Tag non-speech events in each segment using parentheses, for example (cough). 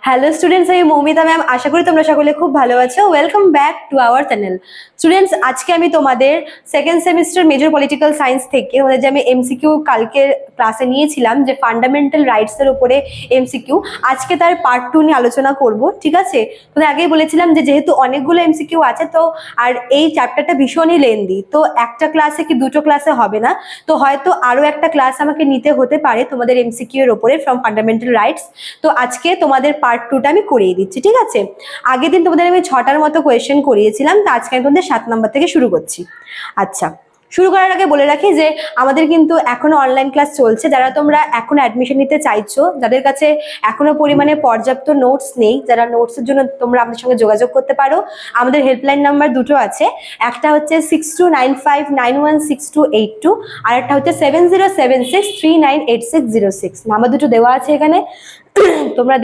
Hello students আমি Moumita ma'am আশা করি তোমরা সকলে খুব ভালো আছো। Welcome back to our channel students আজকে আমি তোমাদের second semester major political science থেকে তোমাদের যে আমি এমসিকিউ কালকের ক্লাসে নিয়েছিলাম, যে ফান্ডামেন্টাল রাইটসের উপরে এমসিকিউ আজকে তার পার্ট টু নিয়ে আলোচনা করব, ঠিক আছে? তোমাদের আগেই বলেছিলাম যে যেহেতু অনেকগুলো এমসিকিউ আছে, তো আর এই চ্যাপ্টারটা ভীষণই লেন্দি তো একটা ক্লাসে কি দুটো ক্লাসে হবে না? তো হয়তো আরও একটা ক্লাস আমাকে নিতে হতে পারে তোমাদের এমসিকিউ এর ওপরে ফ্রম ফান্ডামেন্টাল রাইটস তো আজকে তোমাদের পার্ট টুটা আমি করিয়ে দিচ্ছি, ঠিক আছে? আগের দিন তোমাদের আমি ছটার মতো কোয়েশ্চেন করিয়েছিলাম, তো আজকে আমি তোমাদের সাত নম্বর থেকে শুরু করছি। আচ্ছা শুরু করার আগে বলে রাখি যে আমাদের কিন্তু এখনও অনলাইন ক্লাস চলছে। যারা তোমরা এখনও অ্যাডমিশন নিতে চাইছো, যাদের কাছে এখনও পরিমাণে পর্যাপ্ত নোটস নেই, যারা নোটসের জন্য তোমরা আমাদের সঙ্গে যোগাযোগ করতে পারো। আমাদের হেল্পলাইন নাম্বার দুটো আছে। একটা হচ্ছে six two nine five nine one six two eight two আর একটা হচ্ছে seven zero seven six three nine eight six zero six number দুটো দেওয়া আছে এখানে। তোমরা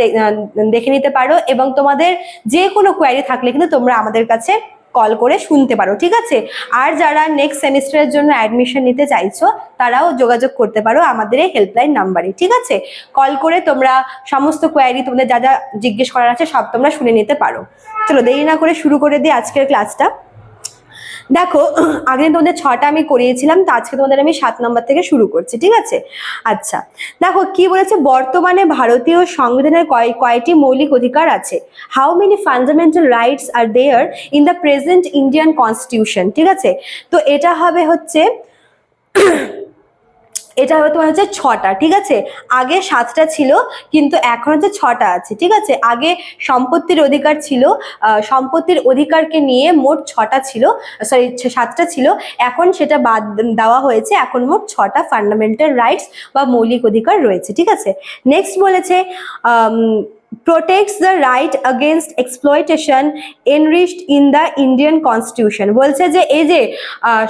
দেখে নিতে পারো এবং তোমাদের যে কোনো কোয়ারি থাকলে কিন্তু তোমরা আমাদের কাছে কল করে শুনতে পারো, ঠিক আছে? আর যারা নেক্সট সেমিস্টারের জন্য অ্যাডমিশন নিতে চাইছো, তারাও যোগাযোগ করতে পারো আমাদের এই হেল্পলাইন নাম্বারে ঠিক আছে? কল করে তোমরা সমস্ত কোয়ারি তোমাদের যা যা জিজ্ঞেস করার আছে সব তোমরা শুনে নিতে পারো। চলো দেরি না করে শুরু করে দিই আজকের ক্লাসটা দেখো, আগে তোমাদের ছটা আমি করিয়েছিলাম, তো আজকে তোমাদের আমি সাত নম্বর থেকে শুরু করছি, ঠিক আছে? আচ্ছা দেখো কি বলেছে? বর্তমানে ভারতীয় সংবিধানের কয় কয়টি মৌলিক অধিকার আছে? How many fundamental rights are there in the present Indian constitution ঠিক আছে? তো এটা হবে হচ্ছে এটা হবে তোমার হচ্ছে ছটা, ঠিক আছে? আগে সাতটা ছিল, কিন্তু এখন হচ্ছে ছটা আছে, ঠিক আছে? আগে সম্পত্তির অধিকার ছিল সম্পত্তির অধিকারকে নিয়ে মোট ছটা ছিল সরি সাতটা ছিল। এখন সেটা বাদ দেওয়া হয়েছে, এখন মোট ছটা ফান্ডামেন্টাল রাইটস বা মৌলিক অধিকার রয়েছে, ঠিক আছে? নেক্সট বলেছে protects the right against exploitation enriched in the Indian constitution বলছে যে, এই যে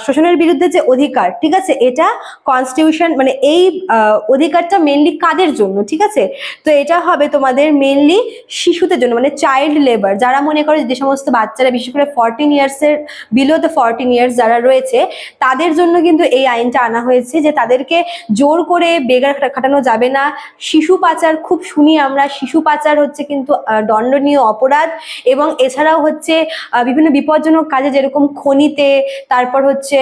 শোষণের বিরুদ্ধে যে অধিকার, ঠিক আছে? এটা কনস্টিটিউশন মানে এই অধিকারটা মেনলি কাদের জন্য, ঠিক আছে? তো এটা হবে তোমাদের মেনলি শিশুদের জন্য মানে চাইল্ড লেবার যারা মনে করে যে সমস্ত বাচ্চারা, বিশেষ করে ফরটিন ইয়ার্সের বিলো দ্য ফরটিন ইয়ার্স যারা রয়েছে, তাদের জন্য কিন্তু এই আইনটা আনা হয়েছে যে তাদেরকে জোর করে বেগার খাটা- খাটানো যাবে না। শিশু পাচার, খুব শুনি আমরা, শিশু পাচার হচ্ছে কিন্তু দণ্ডনীয় অপরাধ এবং এছাড়াও হচ্ছে বিভিন্ন বিপজ্জনক কাজে যেরকম খনিতে, তারপর হচ্ছে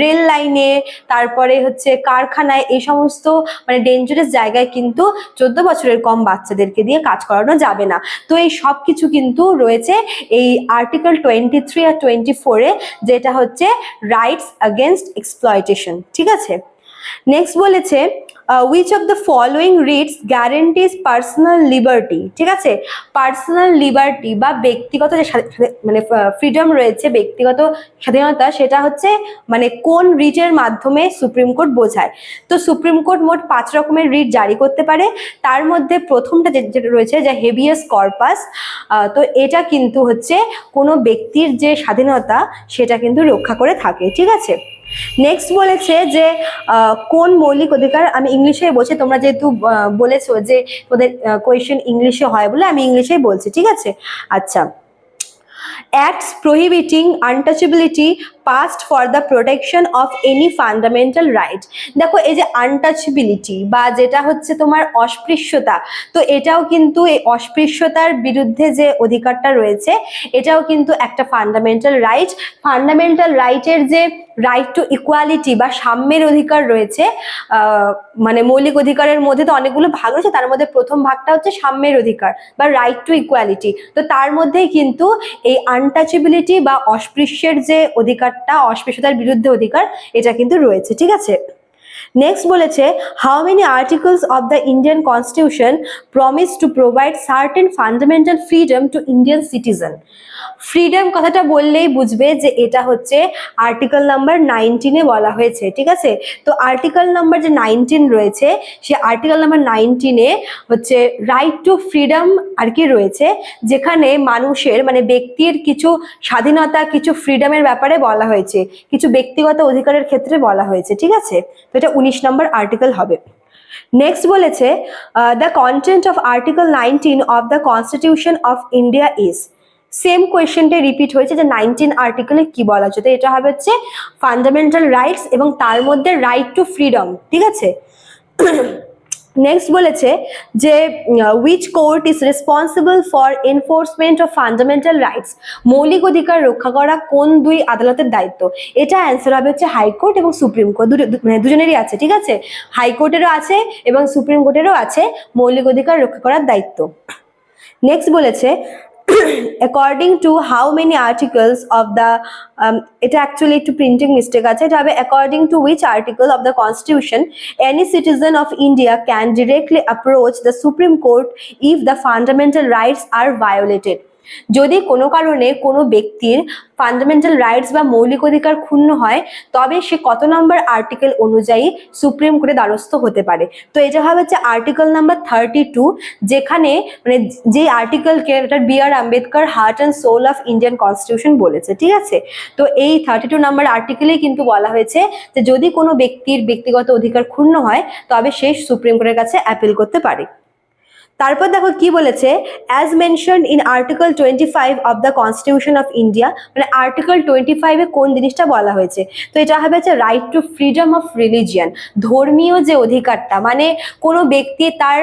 রেল লাইনে, তারপরে হচ্ছে কারখানায়, এই সমস্ত মানে ডেঞ্জারাস জায়গায় কিন্তু চোদ্দ বছরের কম বাচ্চাদেরকে দিয়ে কাজ করানো যাবে না। তো এই সব কিছু কিন্তু রয়েছে এই আর্টিকেল টোয়েন্টি থ্রি আর টোয়েন্টি ফোরে যেটা হচ্ছে রাইটস আগেনস্ট এক্সপ্লয়টেশন ঠিক আছে? নেক্সট বলেছে which of the following writs guarantees personal liberty ঠিক আছে? পার্সোনাল লিবার্টি বা ব্যক্তিগত যে মানে ফ্রিডম রয়েছে, ব্যক্তিগত স্বাধীনতা, সেটা হচ্ছে মানে কোন রিটের মাধ্যমে সুপ্রিম কোর্ট বোঝায়? তো সুপ্রিম কোর্ট মোট পাঁচ রকমের রিট জারি করতে পারে। তার মধ্যে প্রথমটা যেটা রয়েছে, যে হেভিয়াস কর্পাস তো এটা কিন্তু হচ্ছে কোনো ব্যক্তির যে স্বাধীনতা, সেটা কিন্তু রক্ষা করে থাকে। ঠিক আছে? নেক্সট বলেছে যে কোন মৌলিক অধিকার, আমি ইংলিশে বলছি, তোমরা যেহেতু বলেছ যে তোদের কোয়েশ্চেন ইংলিশে হয় বলে আমি ইংলিশেই বলছি, ঠিক আছে? আচ্ছা। Acts prohibiting untouchability passed for the protection of any fundamental right. দেখো, এই যে আনটাচবিলিটি বা যেটা হচ্ছে তোমার অস্পৃশ্যতা, তো এটাও কিন্তু এই অস্পৃশ্যতার বিরুদ্ধে যে অধিকারটা রয়েছে, এটাও কিন্তু একটা ফান্ডামেন্টাল রাইট ফান্ডামেন্টাল রাইটের যে রাইট টু ইকুয়ালিটি বা সাম্যের অধিকার রয়েছে মানে মৌলিক অধিকারের মধ্যে তো অনেকগুলো ভাগ রয়েছে, তার মধ্যে প্রথম ভাগটা হচ্ছে সাম্যের অধিকার বা রাইট টু ইকুয়ালিটি তো তার মধ্যেই কিন্তু এই আনটাচেবিলিটি বা অস্পৃশ্যের যে অধিকারটা, অস্পৃশ্যতার বিরুদ্ধে অধিকার, এটা কিন্তু রয়েছে, ঠিক আছে? নেক্সট বলেছে how many articles of the Indian constitution promise to provide certain fundamental freedom to Indian citizen freedom কথাটা বললেই বুঝবে যে এটা হচ্ছে আর্টিকেল নাম্বার নাইনটিনে বলা হয়েছে, ঠিক আছে? তো আর্টিকেল নাম্বার যে নাইনটিন রয়েছে, সে আর্টিকেল নাম্বার নাইনটিনে হচ্ছে রাইট টু ফ্রিডম আর কি রয়েছে, যেখানে মানুষের মানে ব্যক্তির কিছু স্বাধীনতা, কিছু ফ্রিডমের ব্যাপারে বলা হয়েছে, কিছু ব্যক্তিগত অধিকারের ক্ষেত্রে বলা হয়েছে, ঠিক আছে? তো এটা উনিশ নম্বর আর্টিকেল হবে। নেক্সট বলেছে the content of article nineteen of the constitution of India is same কোয়েশ্চেনটা রিপিট হয়েছে যে নাইনটিন আর্টিকেলে কি বলা হচ্ছে? তো এটা হবে হচ্ছে ফান্ডামেন্টাল রাইটস এবং তার মধ্যে রাইট টু ফ্রিডম ঠিক আছে? (clears throat) নেক্সট বলেছে যে which court is responsible for enforcement of fundamental rights মৌলিক অধিকার রক্ষা করা কোন দুই আদালতের দায়িত্ব? এটা অ্যান্সার হবে হচ্ছে হাইকোর্ট এবং সুপ্রিম কোর্ট মানে দুজনেরই আছে, ঠিক আছে? হাইকোর্টেরও আছে এবং সুপ্রিম কোর্টেরও আছে মৌলিক অধিকার রক্ষা করার দায়িত্ব। (clears throat) নেক্সট বলেছে according to how many articles of the এটা অ্যাকচুয়ালি একটু প্রিন্টিং মিস্টেক আছে এটা হবে according to which article of the constitution any citizen of India can directly approach the supreme court if the fundamental rights are violated যদি কোনো কারণে কোনো ব্যক্তির ফান্ডামেন্টাল রাইটস বা মৌলিক অধিকার ক্ষুণ্ণ হয়, তবে সে কত নম্বর আর্টিকেল অনুযায়ী সুপ্রিম কোর্টে দ্বারস্থ হতে পারে? তো এটা হবে হচ্ছে আর্টিকেল নাম্বার থার্টি টু যেখানে মানে যে আর্টিকেলকে এটা B R Ambedkar heart and soul of Indian constitution বলেছে, ঠিক আছে? তো এই থার্টি টু নাম্বার আর্টিকেলেই কিন্তু বলা হয়েছে যে যদি কোনো ব্যক্তির ব্যক্তিগত অধিকার ক্ষুণ্ণ হয়, তবে সে সুপ্রিম কোর্টের কাছে অ্যাপিল করতে পারে। তারপর দেখো কি বলেছে? As mention in article twenty five of the constitution of India মানে আর্টিকেল টোয়েন্টি ফাইভে কোন জিনিসটা বলা হয়েছে? তো এটা হবে হচ্ছে right to freedom of religion ধর্মীয় যে অধিকারটা মানে কোনো ব্যক্তি তার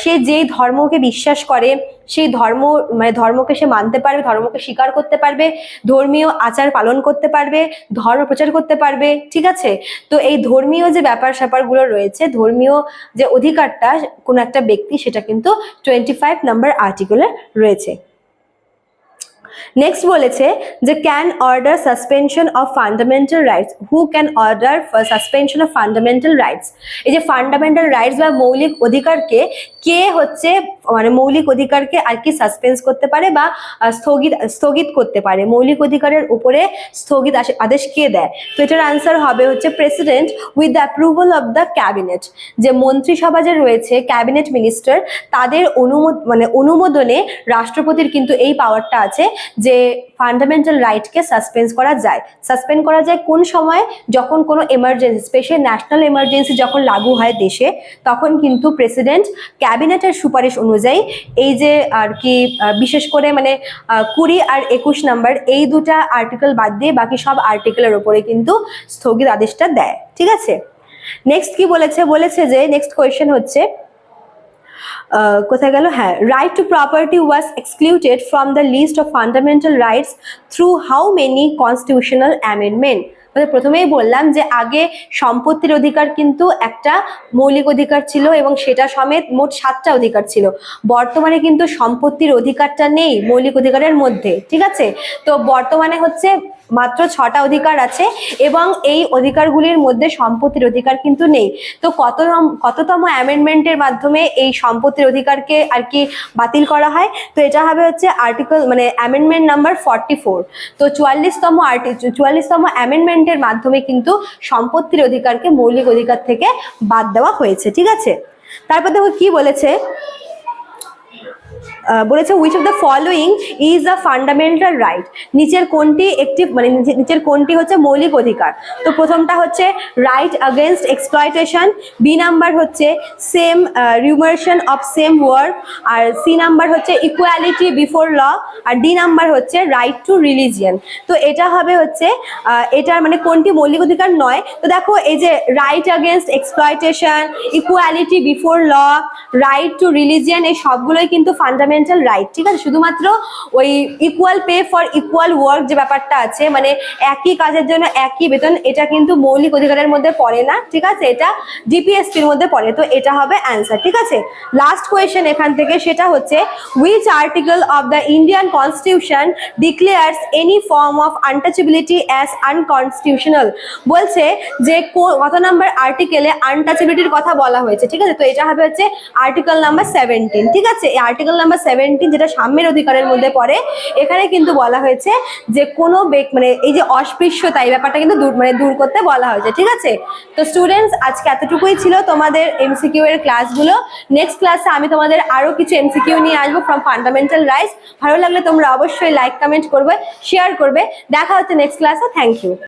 সে যেই ধর্মকে বিশ্বাস করে সেই ধর্ম মানে ধর্মকে সে মানতে পারবে, ধর্মকে স্বীকার করতে পারবে, ধর্মীয় আচার পালন করতে পারবে, ধর্ম প্রচার করতে পারবে, ঠিক আছে? তো এই ধর্মীয় যে ব্যাপার স্যাপারগুলো রয়েছে, ধর্মীয় যে অধিকারটা, কোনো একটা ব্যক্তি সেটা কিন্তু টোয়েন্টি ফাইভ নাম্বার আর্টিকেলে রয়েছে। নেক্সট বলেছে যে can order suspension of fundamental rights who can order suspension of fundamental rights এই যে ফান্ডামেন্টাল রাইটস বা মৌলিক অধিকারকে, কে হচ্ছে মানে মৌলিক অধিকারকে আর কি সাসপেন্স করতে পারে বা স্থগিত স্থগিত করতে পারে? মৌলিক অধিকারের উপরে স্থগিত আদেশ কে দেয়? তো এটার আনসার হবে হচ্ছে president with the approval of the cabinet যে মন্ত্রিসভা যে রয়েছে ক্যাবিনেট মিনিস্টার তাদের অনুমোদ মানে অনুমোদনে রাষ্ট্রপতির কিন্তু এই পাওয়ারটা আছে। যে ফান্ডামেন্টাল রাইটকে সাসপেন্স করা যায়। সাসপেন্ড করা যায় কোন সময়? যখন কোনো এমার্জেন্সি স্পেশাল ন্যাশনাল এমার্জেন্সি যখন লাগু হয় দেশে, তখন কিন্তু প্রেসিডেন্ট ক্যাবিনেটের সুপারিশ অনুযায়ী এই যে আর কি বিশেষ করে মানে কুড়ি আর একুশ নাম্বার এই দুটা আর্টিকেল বাদ দিয়ে বাকি সব আর্টিকেলের ওপরে কিন্তু স্থগিত আদেশটা দেয়। ঠিক আছে? নেক্সট কি বলেছে? বলেছে যে নেক্সট কোয়েশ্চেন হচ্ছে কোথায় গেল? হ্যাঁ right to property was excluded from the list of fundamental rights through how many constitutional amendment মানে প্রথমেই বললাম যে আগে সম্পত্তির অধিকার কিন্তু একটা মৌলিক অধিকার ছিল এবং সেটা সমেত মোট সাতটা অধিকার ছিল। বর্তমানে কিন্তু সম্পত্তির অধিকারটা নেই মৌলিক অধিকারের মধ্যে, ঠিক আছে? তো বর্তমানে হচ্ছে মাত্র ছটা অধিকার আছে এবং এই অধিকারগুলির মধ্যে সম্পত্তির অধিকার কিন্তু নেই। তো কত কততম অ্যামেন্ডমেন্টের মাধ্যমে এই সম্পত্তির অধিকারকে আর কি বাতিল করা হয়? তো এটা হবে হচ্ছে আর্টিকেল মানে অ্যামেন্ডমেন্ট নাম্বার ফর্টি ফোর তো চুয়াল্লিশতম আর্টি চুয়াল্লিশতম অ্যামেন্ডমেন্টের মাধ্যমে কিন্তু সম্পত্তির অধিকারকে মৌলিক অধিকার থেকে বাদ দেওয়া হয়েছে, ঠিক আছে? তারপর দেখো কি বলেছে? বলেছে which of the following is a fundamental right নিচের কোনটি একটি মানে নিচে- নিচের কোনটি হচ্ছে মৌলিক অধিকার? তো প্রথমটা হচ্ছে right against exploitation B number হচ্ছে same remuneration of same work R C number হচ্ছে ইকুয়ালিটি বিফোর ল আর ডি নাম্বার হচ্ছে রাইট টু রিলিজিয়ান তো এটা হবে হচ্ছে এটার মানে কোনটি মৌলিক অধিকার নয়? তো দেখো, এই যে right against exploitation equality before law right to religion এই সবগুলোই কিন্তু ফান্ডামেন্টাল রাইট ঠিক আছে? শুধুমাত্র ওই equal pay for equal work যে ব্যাপারটা আছে মানে একই কাজের জন্য একই বেতন, এটা কিন্তু মৌলিক অধিকারের মধ্যে পড়ে না, ঠিক আছে? এটা ডিপিএসপির মধ্যে পড়ে, তো এটা হবে অ্যান্সার ঠিক আছে? লাস্ট কোয়েশ্চেন এখান থেকে, সেটা হচ্ছে which article of the Indian constitution declares any form of untouchability as unconstitutional বলছে যে কত নাম্বার আর্টিকেলে আনটাচেবিলিটির কথা বলা হয়েছে, ঠিক আছে? তো এটা হবে হচ্ছে আর্টিকেল নাম্বার সেভেন্টিন ঠিক আছে? এই আর্টিকেল নাম্বার সেভেন্টিন যেটা সাম্যের অধিকারের মধ্যে পড়ে, এখানে কিন্তু বলা হয়েছে যে কোনো মানে এই যে অস্পৃশ্যতা এই ব্যাপারটা কিন্তু দূর মানে দূর করতে বলা হয়েছে, ঠিক আছে? তো স্টুডেন্টস আজকে এতটুকুই ছিল তোমাদের এমসিকিউ এর ক্লাসগুলো নেক্সট ক্লাসে আমি তোমাদের আরও কিছু এমসিকিউ নিয়ে আসব ফ্রম ফান্ডামেন্টাল রাইটস ভালো লাগলে তোমরা অবশ্যই লাইক কমেন্ট করবে শেয়ার করবে। দেখা হচ্ছে নেক্সট ক্লাসে থ্যাংক ইউ